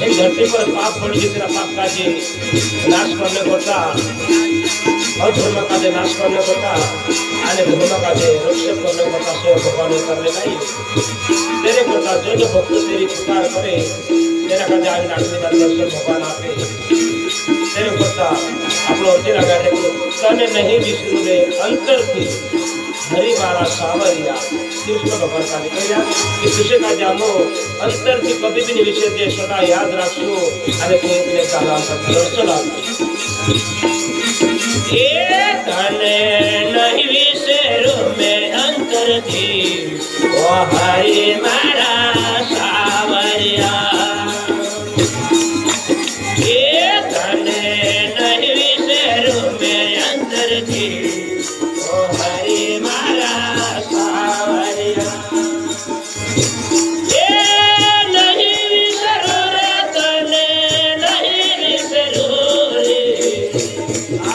એ ધરતી પર પાપ पड़ गई तेरा पाप का जी नाश करने को था और धर्म का जे नाश करने को था आने धर्म का जे रक्षक करने को था सो भगवान ने करने नहीं तेरे करता जो जो भक्त तेरी पुकार करे तेरा का जाग नाटने का दर्शन भगवान आपे तेरे करता આપણો અર્જુન આગળ તને નહીં વિસરું રે અંતરથી હરી મારા સાવરિયા કૃષ્ણ ભગવાન કાલે કહ્યા કે કૃષ્ણ કા જામો અંતરથી કભી વિશે તે સદા યાદ રાખજો અને તારા દર્શન આપજો એ તને નહીં વિશેરો મે અંતરથી ઓ હરી મારા સાવરિયા. Ah.